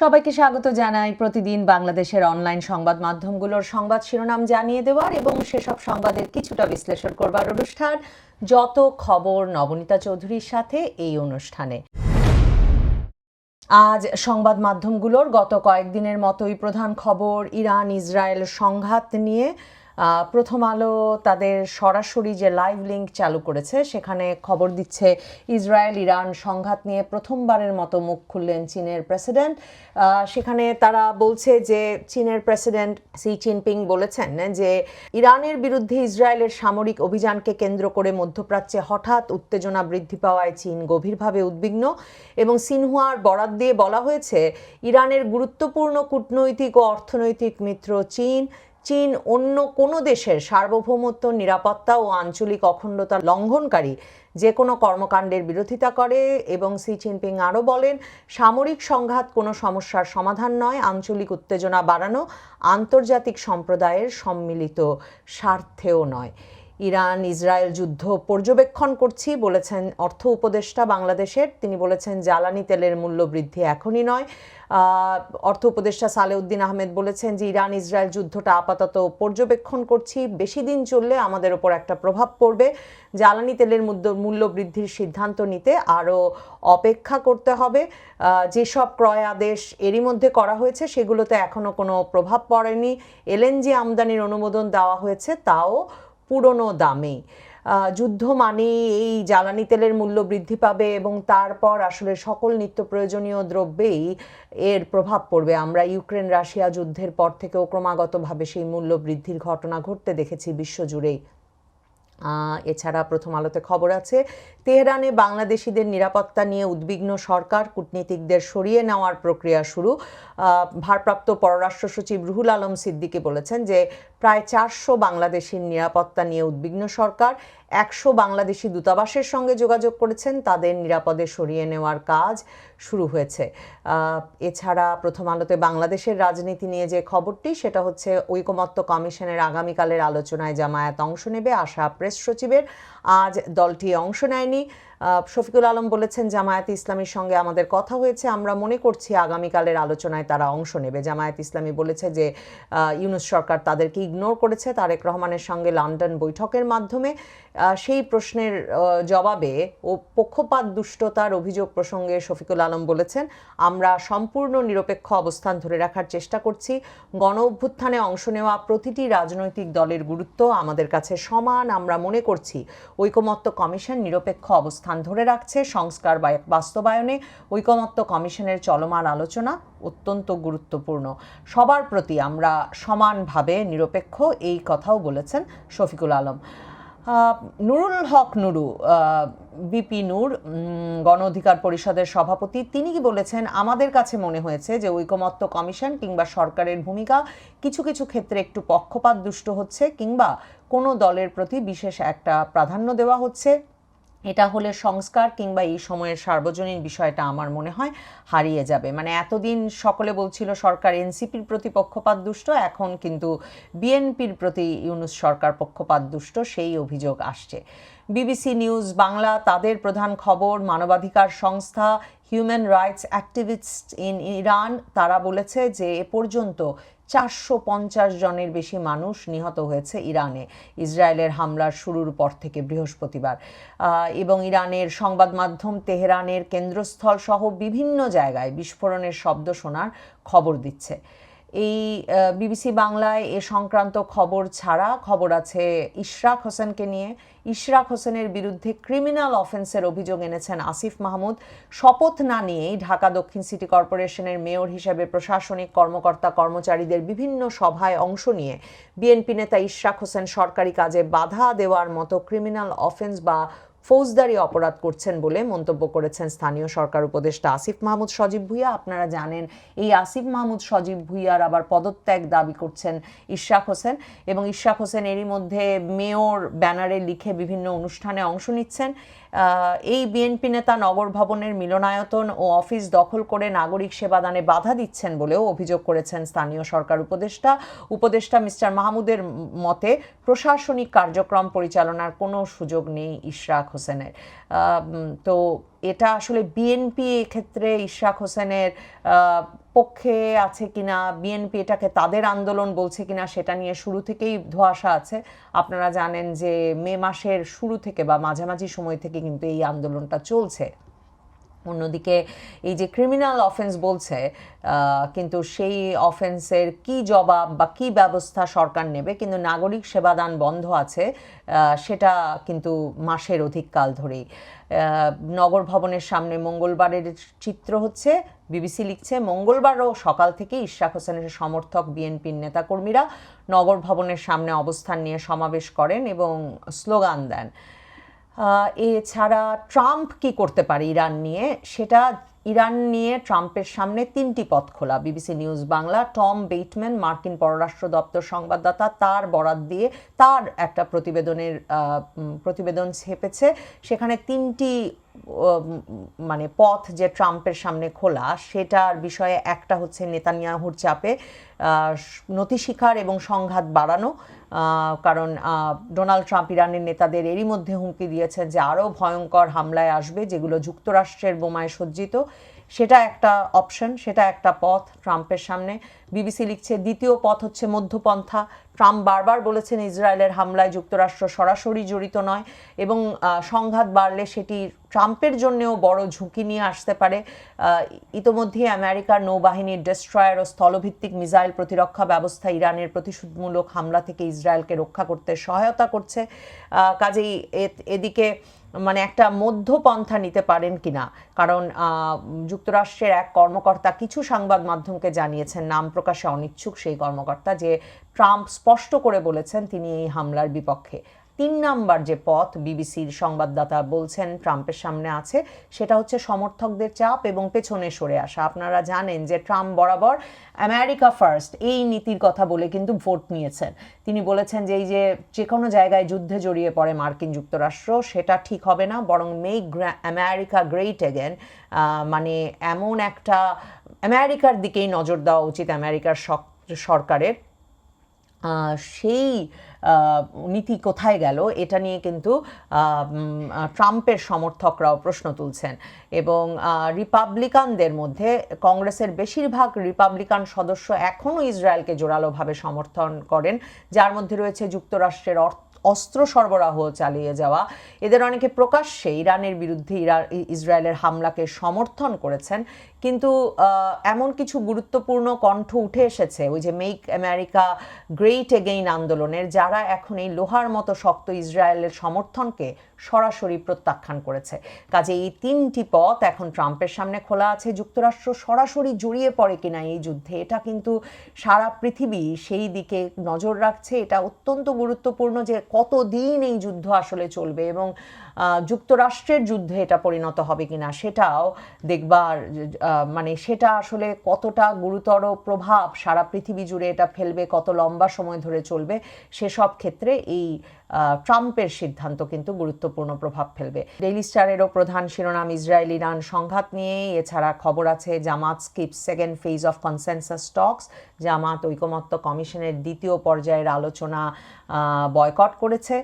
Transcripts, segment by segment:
সবাইকে স্বাগত জানাই। প্রতিদিন বাংলাদেশের অনলাইন সংবাদ মাধ্যমগুলোর সংবাদ শিরোনাম জানিয়ে দেওয়ার এবং সেসব সংবাদের কিছুটা বিশ্লেষণ করবার অনুষ্ঠান। যত খবর, নবনীতা চৌধুরীর সাথে এই অনুষ্ঠানে। আজ সংবাদ মাধ্যমগুলোর গত কয়েকদিনের মতোই প্রধান খবর ইরান ইসরায়েল সংঘাত নিয়ে। প্রথম আলো তাদের সরাসরি যে লাইভ লিংক চালু করেছে, সেখানে খবর দিচ্ছে ইসরায়েল, ইরান সংঘাত নিয়ে প্রথমবারের মতো মুখ খুললেন চীনের প্রেসিডেন্ট সেখানে তারা বলছে যে চীনের প্রেসিডেন্ট সি জিনপিং বলেছেন যে ইরানের বিরুদ্ধে ইসরায়েলের সামরিক অভিযানকে কেন্দ্র করে মধ্যপ্রাচ্যে হঠাৎ উত্তেজনা বৃদ্ধি পাওয়ায় চীন গভীরভাবে উদ্বিগ্ন এবং সিনহুয়ার বরাত দিয়ে বলা হয়েছে, ইরানের গুরুত্বপূর্ণ কূটনৈতিক ও অর্থনৈতিক মিত্র চীন চীন অন্য কোনো দেশের সার্বভৌমত্ব, নিরাপত্তা ও আঞ্চলিক অখণ্ডতা লঙ্ঘনকারী যে কোনো কর্মকাণ্ডের বিরোধিতা করে এবং সি চিনপিং আরও বলেন, সামরিক সংঘাত কোনো সমস্যার সমাধান নয়, আঞ্চলিক উত্তেজনা বাড়ানো আন্তর্জাতিক সম্প্রদায়ের সম্মিলিত স্বার্থেও নয়। ইরান, ইসরায়েল যুদ্ধ পর্যবেক্ষণ করছি বলেছেন অর্থ উপদেষ্টা বাংলাদেশের। তিনি বলেছেন, জ্বালানি তেলের মূল্য বৃদ্ধি এখনই নয়। অর্থ উপদেষ্টা সালেউদ্দিন আহমেদ বলেছেন যে, ইরান, ইসরায়েল যুদ্ধটা আপাতত পর্যবেক্ষণ করছি। বেশি দিন চললে আমাদের ওপর একটা প্রভাব পড়বে। জ্বালানি তেলের মূল্য- বৃদ্ধির সিদ্ধান্ত নিতে আরও অপেক্ষা করতে হবে। যেসব ক্রয় আদেশ এরই মধ্যে করা হয়েছে, সেগুলোতে এখনও কোনো প্রভাব পড়েনি। এলএনজি আমদানির অনুমোদন দেওয়া হয়েছে, তাও পুরনো দামে। যুদ্ধ মানে এই জ্বালানি তেলের মূল্য বৃদ্ধি পাবে এবং তারপর আসলে সকল নিত্য প্রয়োজনীয় দ্রব্যেই এর প্রভাব পড়বে। আমরা ইউক্রেন রাশিয়া যুদ্ধের পর থেকেও ক্রমাগতভাবে সেই মূল্য বৃদ্ধির ঘটনা ঘটতে দেখেছি বিশ্বজুড়েই। এছাড়া প্রথম আলোতে খবর আছে তেহরানে বাংলাদেশিদের নিরাপত্তা নিয়ে উদ্বিগ্ন সরকার কূটনীতিকদের সরিয়ে নেওয়ার প্রক্রিয়া শুরু। ভারপ্রাপ্ত পররাষ্ট্র সচিব রুহুল আলম সিদ্দিকী বলেছেন যে প্রায় চারশো বাংলাদেশির নিরাপত্তা নিয়ে উদ্বিগ্ন সরকার, একশো বাংলাদেশি দূতাবাসের সঙ্গে যোগাযোগ করেছেন, তাদের নিরাপদে সরিয়ে নেওয়ার কাজ শুরু হয়েছে। এছাড়া প্রথম আলোতে বাংলাদেশের রাজনীতি নিয়ে যে খবরটি, সেটা হচ্ছে ঐকমত্য কমিশনের আগামীকালের আলোচনায় জামায়াত অংশ নেবে, আশা প্রেস সচিবের। আজ দলটি অংশ নেয়নি। শফিকুল আলম বলেছেন, জামায়াত ইসলামীর সঙ্গে আমাদের কথা হয়েছে। আমরা মনে করছি আগামীকালের আলোচনায় তারা অংশ নেবে। জামায়াত ইসলামী বলেছে যে ইউনুস সরকার তাদেরকে ইগনোর করেছে। তারেক রহমানের সঙ্গে লন্ডন বৈঠকের মাধ্যমে সেই প্রশ্নের জবাবে ও পক্ষপাত, দুষ্টতার অভিযোগ প্রসঙ্গে শফিকুল আলম বলেছেন, আমরা সম্পূর্ণ নিরপেক্ষ অবস্থান ধরে রাখার চেষ্টা করছি। গণ অভ্যুত্থানে অংশ নেওয়া প্রতিটি রাজনৈতিক দলের গুরুত্ব আমাদের কাছে সমান। আমরা মনে করছি ঐকমত্য কমিশন নিরপেক্ষ অবস্থান ধরে রাখছে সংস্কার বাস্তবায়নে ঐকমত্য কমিশনের চলমান আলোচনা অত্যন্ত গুরুত্বপূর্ণ। সবার প্রতি আমরা সমানভাবে নিরপেক্ষ এই কথাও বলেছেন শফিকুল আলম। নুরুল হক নুরু বিপি নূর গণ অধিকার পরিষদের সভাপতি, তিনি কি বলেছেন? আমাদের কাছে মনে হয়েছে যে ঐকমত্য কমিশন কিংবা সরকারের ভূমিকা কিছু কিছু ক্ষেত্রে একটু পক্ষপাত দুষ্ট হচ্ছে কিংবা কোনো দলের প্রতি বিশেষ একটা প্রাধান্য দেওয়া হচ্ছে। এটা হলে সংস্কার কিংবা এই সময়ের সার্বজনীন বিষয়টা আমার মনে হয় হারিয়ে যাবে। মানে এতদিন সকলে বলছিল সরকার এনসিপির প্রতি পক্ষপাত দুষ্ট, এখন কিন্তু বিএনপির প্রতি ইউনুস সরকার পক্ষপাত দুষ্ট, সেই অভিযোগ আসছে। বিবিসি নিউজ বাংলা, তাদের প্রধান খবর, মানবাধিকার সংস্থা human rights activists in Iran তারা বলেছে যে এ পর্যন্ত চারশো পঞ্চাশ জনের বেশি মানুষ নিহত হয়েছে ইরানে। ইসরায়েলের হামলার শুরুর পর থেকে বৃহস্পতিবার। এবং ইরানের সংবাদ মাধ্যম তেহরানের কেন্দ্রস্থল সহ বিভিন্ন জায়গায় বিস্ফোরণের শব্দ শোনার খবর দিচ্ছে। এই বিবিসি বাংলায় এ সংক্রান্ত খবর ছাড়া খবর আছে ইশরাক হোসেনকে নিয়ে। ইশরাক হোসেনের বিরুদ্ধে ক্রিমিনাল অফেন্সের অভিযোগ এনেছেন আসিফ মাহমুদ। শপথ না নিয়েই ঢাকা দক্ষিণ সিটি কর্পোরেশনের মেয়র হিসেবে প্রশাসনিক কর্মকর্তা কর্মচারীদের বিভিন্ন সভায় অংশ নিয়ে বিএনপি নেতা ইশরাক হোসেন সরকারি কাজে বাধা দেওয়ার মতো ক্রিমিনাল অফেন্স বা ফৌজদারি অপরাধ করছেন বলে মন্তব্য করেছেন স্থানীয় সরকার উপদেষ্টা আসিফ মাহমুদ সজীব ভুইয়া। আপনারা জানেন, এই আসিফ মাহমুদ সজীব ভুইয়ার আবার পদত্যাগ দাবি করছেন ইশরাক হোসেন এবং ইশরাক হোসেন এরই মধ্যে মেয়র ব্যানারে লিখে বিভিন্ন অনুষ্ঠানে অংশ নিচ্ছেন। এই বিএনপি নেতা নগর ভবনের মিলনায়তন ও অফিস দখল করে নাগরিক সেবাদানে বাধা দিচ্ছেন বলেও অভিযোগ করেছেন স্থানীয় সরকার উপদেষ্টা। উপদেষ্টা মিস্টার মাহমুদের মতে প্রশাসনিক কার্যক্রম পরিচালনার কোনো সুযোগ নেই ইশরাক হোসেনের। তো এটা আসলে বিএনপি ক্ষেত্রে ইশরাক হোসেনের পক্ষে আছে কিনা বিএনপি এটাকে তাদের আন্দোলন বলছে কিনা সেটা নিয়ে শুরু থেকেই ধোঁয়াশা আছে। আপনারা জানেন যে মে মাসের শুরু থেকে বা মাঝামাঝি সময় থেকে কিন্তু এই আন্দোলনটা চলছে। অন্যদিকে এই যে ক্রিমিনাল অফেন্স বলছে কিন্তু সেই অফেন্সের কি জবাব বা কি ব্যবস্থা সরকার নেবে? কিন্তু নাগরিক সেবাদান বন্ধ আছে সেটা কিন্তু মাসের অধিক কাল ধরেই। নগর ভবনের সামনে মঙ্গলবারের চিত্র হচ্ছে, বিবিসি লিখছে, মঙ্গলবারও সকাল থেকে ইশরাক হোসেনের সমর্থক বিএনপির নেতাকর্মীরা নগর ভবনের সামনে অবস্থান নিয়ে সমাবেশ করেন এবং স্লোগান দেন। এছাড়া ট্রাম্প কি করতে পারে ইরান নিয়ে, সেটা ইরান নিয়ে ট্রাম্পের সামনে তিনটি পথ খোলা। BBC news Bangla, Tom Bateman, মার্কিন পররাষ্ট্র দপ্তর সংবাদদাতা, তার বরাত দিয়ে তার একটা প্রতিবেদনের প্রতিবেদন ছেপেছে। সেখানে তিনটি মানে পথ যে ট্রাম্পের সামনে খোলা, সেটার বিষয়ে একটা হচ্ছে নেতানিয়াহুর চাপে নথি শিকার এবং সংঘাত বাড়ানো কারণ ডোনাল্ড ট্রাম্প ইরানের নেতাদের এরই মধ্যে হুমকি দিয়েছেন যে আরও ভয়ঙ্কর হামলায় আসবে, যেগুলো যুক্তরাষ্ট্রের বোমায় সজ্জিত। সেটা একটা অপশন সেটা একটা পথ ট্রাম্পের সামনে। বিবিসি লিখছে, দ্বিতীয় পথ হচ্ছে মধ্যপন্থা। ট্রাম্প বারবার বলেছেন ইসরায়েলের হামলায় যুক্তরাষ্ট্র সরাসরি জড়িত নয় এবং সংঘাত বাড়লে সেটি ট্রাম্পের জন্যেও বড় ঝুঁকি নিয়ে আসতে পারে। ইতোমধ্যে আমেরিকার নৌবাহিনীর ডেস্ট্রয়ার ও স্থলভিত্তিক মিসাইল প্রতিরক্ষা ব্যবস্থা ইরানের প্রতিশোধমূলক হামলা থেকে ইসরায়েলকে রক্ষা করতে সহায়তা করছে। কাজেই এদিকে মানে একটা মধ্যপন্থা নিতে পারেন কিনা? কারণ যুক্তরাষ্ট্রের এক কর্মকর্তা কিছু সংবাদ মাধ্যমকে জানিয়েছেন, নাম প্রকাশে অনিচ্ছুক সেই কর্মকর্তা, যে ট্রাম্প স্পষ্ট করে বলেছেন তিনি এই হামলার বিপক্ষে। তিন নাম্বার যে পথ বিবিসির সংবাদদাতা বলছেন ট্রাম্পের সামনে আছে, সেটা হচ্ছে সমর্থকদের চাপ এবং পেছনে সরে আসা। আপনারা জানেন যে ট্রাম্প বরাবর আমেরিকা ফার্স্ট এই নীতির কথা বলে কিন্তু ভোট নিয়েছেন। তিনি বলেছেন যে এই যে যে কোনো জায়গায় যুদ্ধে জড়িয়ে পড়ে মার্কিন যুক্তরাষ্ট্র, সেটা ঠিক হবে না, বরং মেক আমেরিকা গ্রেট এগেন। মানে এমন একটা, আমেরিকার দিকেই নজর দেওয়া উচিত আমেরিকার সরকারের। সেই নীতি কোথায় গেল এটা নিয়ে কিন্তু ট্রাম্পের সমর্থকরাও প্রশ্ন তুলছেন। এবং রিপাবলিকানদের মধ্যে কংগ্রেসের বেশিরভাগ রিপাবলিকান সদস্য এখনও ইসরায়েলকে জোরালোভাবে সমর্থন করেন। যার মধ্যে রয়েছে যুক্তরাষ্ট্রের অর্থ অস্ত্র সরবরাহ চালিয়ে যাওয়া। এদের অনেকে প্রকাশ্যে ইরানের বিরুদ্ধে ইসরায়েলের হামলাকে সমর্থন করেছেন। কিন্তু এমন কিছু গুরুত্বপূর্ণ কণ্ঠ উঠে এসেছে। ওই যে মেক আমেরিকা গ্রেট এগেইন আন্দোলনের, যারা এখন এই লোহার মতো শক্ত ইসরায়েলের সমর্থনকে সরাসরি প্রত্যাখ্যান করেছে। কাজে এই তিনটি পথ এখন ট্রাম্পের সামনে খোলা আছে। যুক্তরাষ্ট্র সরাসরি জড়িয়ে পড়ে কিনা এই যুদ্ধে, এটা কিন্তু সারা পৃথিবী সেই দিকে নজর রাখছে। এটা অত্যন্ত গুরুত্বপূর্ণ যে কতদিন এই যুদ্ধ আসলে চলবে এবং যুক্তরাষ্ট্রের যুদ্ধে এটা পরিণত হবে কিনা সেটাও দেখবার মানে সেটা আসলে কতটা গুরুতর প্রভাব সারা পৃথিবী জুড়ে এটা ফেলবে, কত লম্বা সময় ধরে চলবে, সেসব ক্ষেত্রে এই ট্রাম্পের সিদ্ধান্ত কিন্তু গুরুত্বপূর্ণ প্রভাব ফেলবে। ডেইলি স্টারেরও প্রধান শিরোনাম ইসরায়েল ইরান সংঘাত নিয়ে এছাড়া খবর আছে Jamaat skip second phase of consensus talks Jamaat ঐকমত্য কমিশনের দ্বিতীয় পর্যায়ের আলোচনা বয়কট করেছে।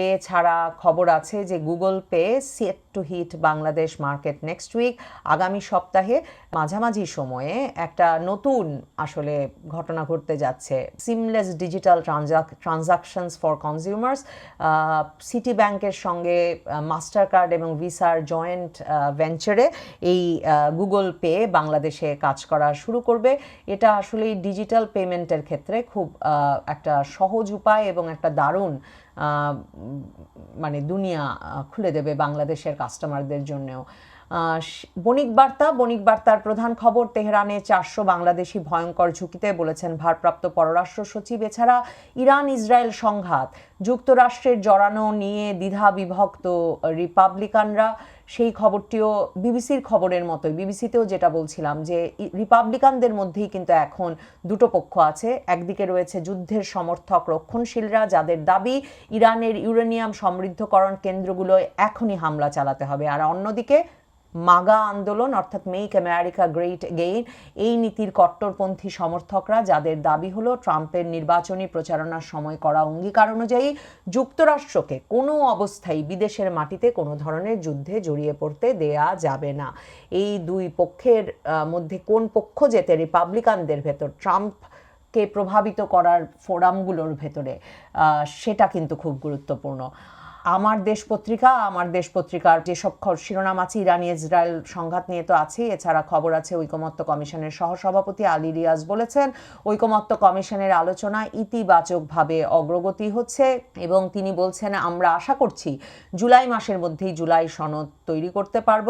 এছাড়া খবর আছে যে Google Pay set to hit Bangladesh market next week আগামী সপ্তাহে মাঝামাঝি সময়ে একটা নতুন আসলে ঘটনা ঘটতে যাচ্ছে। Seamless digital transactions for consumers Citi ব্যাংকের সঙ্গে মাস্টার কার্ড এবং ভিসার জয়েন্ট ভেঞ্চারে এই গুগল পে বাংলাদেশে কাজ করা শুরু করবে। এটা আসলে ডিজিটাল পেমেন্টের ক্ষেত্রে খুব একটা সহজ উপায় এবং একটা দারুণ মানে দুনিয়া খুলে দেবে বাংলাদেশের কাস্টমারদের জন্যও। বণিক বার্তা, বণিক বার্তার প্রধান খবর, তেহরানে চারশো বাংলাদেশি ভয়ঙ্কর ঝুঁকিতে বলেছেন ভারপ্রাপ্ত পররাষ্ট্র সচিব, এছাড়া ইরান ইসরায়েল সংঘাত, যুক্তরাষ্ট্রের জড়ানো নিয়ে দ্বিধা বিভক্ত রিপাবলিকানরা সেই খবরটিও বিবিসির খবরের মতোই। বিবিসিতেও যেটা বলছিলাম যে রিপাবলিকানদের মধ্যেই কিন্তু এখন দুটো পক্ষ আছে। একদিকে রয়েছে যুদ্ধের সমর্থক রক্ষণশীলরা, যাদের দাবি ইরানের ইউরেনিয়াম সমৃদ্ধকরণ কেন্দ্রগুলোয় এখনই হামলা চালাতে হবে। আর অন্যদিকে মাগা আন্দোলন, অর্থাৎ মেক আমেরিকা গ্রেট গেইন এই নীতির কট্টরপন্থী সমর্থকরা যাদের দাবি হলো ট্রাম্পের নির্বাচনী প্রচারণার সময় করা অঙ্গীকার অনুযায়ী যুক্তরাষ্ট্রকে কোনো অবস্থায় বিদেশের মাটিতে কোনো ধরনের যুদ্ধে জড়িয়ে পড়তে দেয়া যাবে না। এই দুই পক্ষের মধ্যে কোন পক্ষ যেতে রিপাবলিকানদের ভেতর ট্রাম্প কে প্রভাবিত করার ফোরামগুলোর ভেতরে সেটা কিন্তু খুব গুরুত্বপূর্ণ। আমার দেশ পত্রিকা, আমার দেশ পত্রিকার যেসব শিরোনাম আছে, ইরান ইসরায়েল সংঘাত নিয়ে তো আছেই এছাড়া খবর আছে ঐকমত্য কমিশনের সহসভাপতি আলী রিয়াজ বলেছেন, ঐকমত্য কমিশনের আলোচনা ইতিবাচকভাবে অগ্রগতি হচ্ছে এবং তিনি বলছেন, আমরা আশা করছি জুলাই মাসের মধ্যেই জুলাই সনদ তৈরি করতে পারব।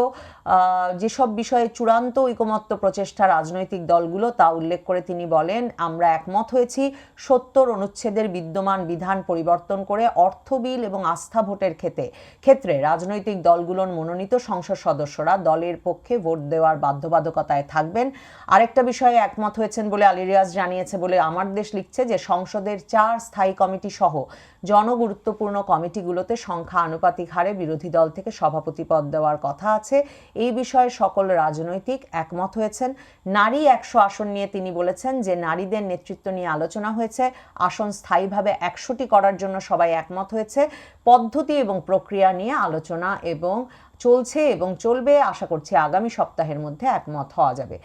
যেসব বিষয়ে চূড়ান্ত ঐকমত্য প্রচেষ্টা রাজনৈতিক দলগুলো তা উল্লেখ করে তিনি বলেন, আমরা একমত হয়েছি, সত্তর অনুচ্ছেদের বিদ্যমান বিধান পরিবর্তন করে অর্থ বিল এবং আস্থা ভোটের ক্ষেত্রে। ক্ষেত্রে রাজনৈতিক দলগুলোর মনোনীত সংসদ সদস্যরা দলের পক্ষে ভোট দেওয়ার বাধ্যবাধকতায় থাকবেন। আরেকটা বিষয়ে একমত হয়েছেন বলে আলী রিয়াজ জানিয়েছে বলে আমার দেশ লিখছে যে সংসদের চার স্থায়ী কমিটি সহ জনগুরুত্বপূর্ণ কমিটিগুলোতে সংখ্যা আনুপাতিক হারে বিরোধী দল থেকে সভাপতি পদ দেওয়ার কথা আছে। এই বিষয়ে সকল রাজনৈতিক একমত হয়েছেন। নারী একশো আসন নিয়ে তিনি বলেছেন যে, নারীদের নেতৃত্ব নিয়ে আলোচনা হয়েছে। আসন স্থায়ীভাবে একশোটি করার জন্য সবাই একমত হয়েছে। পদ্ধতি এবং প্রক্রিয়া নিয়ে আলোচনা এবং চলছে এবং চলবে। আশা করছি আগামী সপ্তাহের মধ্যে একমত হওয়া যাবে।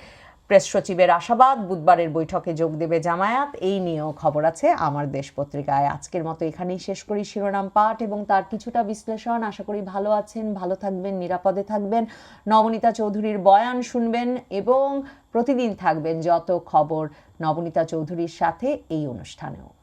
প্রেস সচিবের আশাবাদ, বুধবারের বৈঠকে যোগ দেবে জামায়াত, এই নিয়েও খবর আছে আমার দেশ পত্রিকায়। আজকের মতো এখানেই শেষ করি শিরোনাম পাঠ এবং তার কিছুটা বিশ্লেষণ। আশা করি ভালো আছেন, ভালো থাকবেন, নিরাপদে থাকবেন। নবনীতা চৌধুরীর বয়ান শুনবেন এবং প্রতিদিন থাকবেন যত খবর নবনীতা চৌধুরীর সাথে এই অনুষ্ঠানেও।